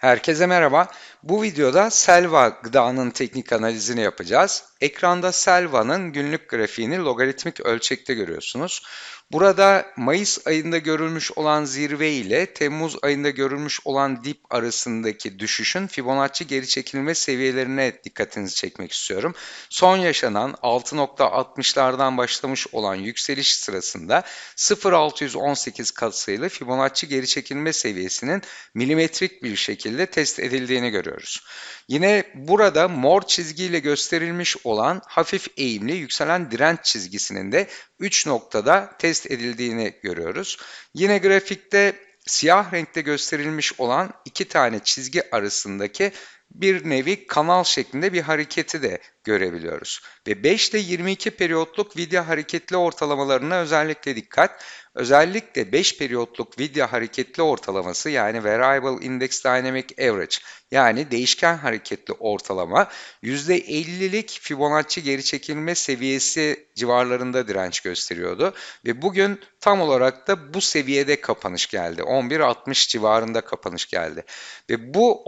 Herkese merhaba. Bu videoda Selva gıdanın teknik analizini yapacağız. Ekranda Selva'nın günlük grafiğini logaritmik ölçekte görüyorsunuz. Burada Mayıs ayında görülmüş olan zirve ile Temmuz ayında görülmüş olan dip arasındaki düşüşün Fibonacci geri çekilme seviyelerine dikkatinizi çekmek istiyorum. Son yaşanan 6.60'lardan başlamış olan yükseliş sırasında 0.618 katsayılı Fibonacci geri çekilme seviyesinin milimetrik bir şekilde test edildiğini görüyoruz. Yine burada mor çizgiyle gösterilmiş olan hafif eğimli yükselen direnç çizgisinin de 3 noktada test edildiğini görüyoruz. Yine grafikte siyah renkte gösterilmiş olan iki tane çizgi arasındaki bir nevi kanal şeklinde bir hareketi de görebiliyoruz. Ve 5 ile 22 periyotluk video hareketli ortalamalarına özellikle dikkat. Özellikle 5 periyotluk video hareketli ortalaması yani Variable Index Dynamic Average yani değişken hareketli ortalama %50'lik Fibonacci geri çekilme seviyesi civarlarında direnç gösteriyordu. Ve bugün tam olarak da bu seviyede kapanış geldi. 11.60 civarında kapanış geldi. Ve bu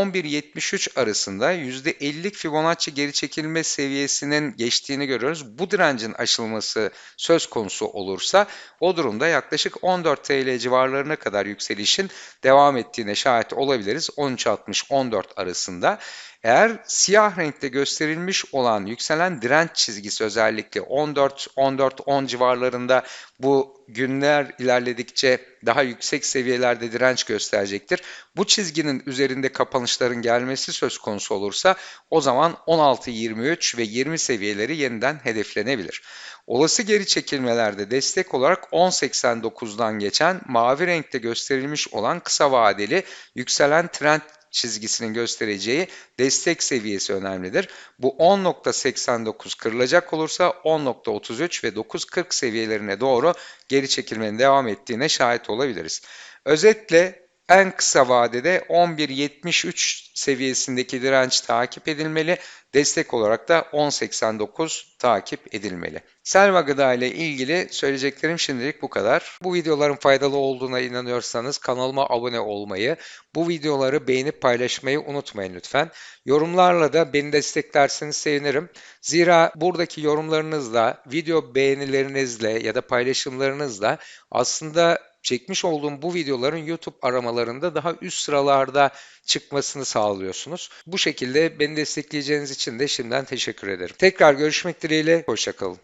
11.60-11.73 arasında %50'lik Fibonacci geri çekilme seviyesinin geçtiğini görüyoruz. Bu direncin aşılması söz konusu olursa o durumda yaklaşık 14 TL civarlarına kadar yükselişin devam ettiğine şahit olabiliriz. 13.60-14 arasında. Eğer siyah renkte gösterilmiş olan yükselen direnç çizgisi özellikle 14-14-10 civarlarında bu günler ilerledikçe daha yüksek seviyelerde direnç gösterecektir. Bu çizginin üzerinde kapanışların gelmesi söz konusu olursa o zaman 16-23 ve 20 seviyeleri yeniden hedeflenebilir. Olası geri çekilmelerde destek olarak 10.89'dan geçen mavi renkte gösterilmiş olan kısa vadeli yükselen trend çizgisinin göstereceği destek seviyesi önemlidir. Bu 10.89 kırılacak olursa 10.33 ve 9.40 seviyelerine doğru geri çekilmenin devam ettiğine şahit olabiliriz. Özetle en kısa vadede 11.73 seviyesindeki direnç takip edilmeli. Destek olarak da 10.89 takip edilmeli. Selva gıda ile ilgili söyleyeceklerim şimdilik bu kadar. Bu videoların faydalı olduğuna inanıyorsanız kanalıma abone olmayı, bu videoları beğenip paylaşmayı unutmayın lütfen. Yorumlarla da beni desteklerseniz sevinirim. Zira buradaki yorumlarınızla, video beğenilerinizle ya da paylaşımlarınızla aslında çekmiş olduğum bu videoların YouTube aramalarında daha üst sıralarda çıkmasını sağlıyorsunuz. Bu şekilde beni destekleyeceğiniz için de şimdiden teşekkür ederim. Tekrar görüşmek dileğiyle, hoşçakalın.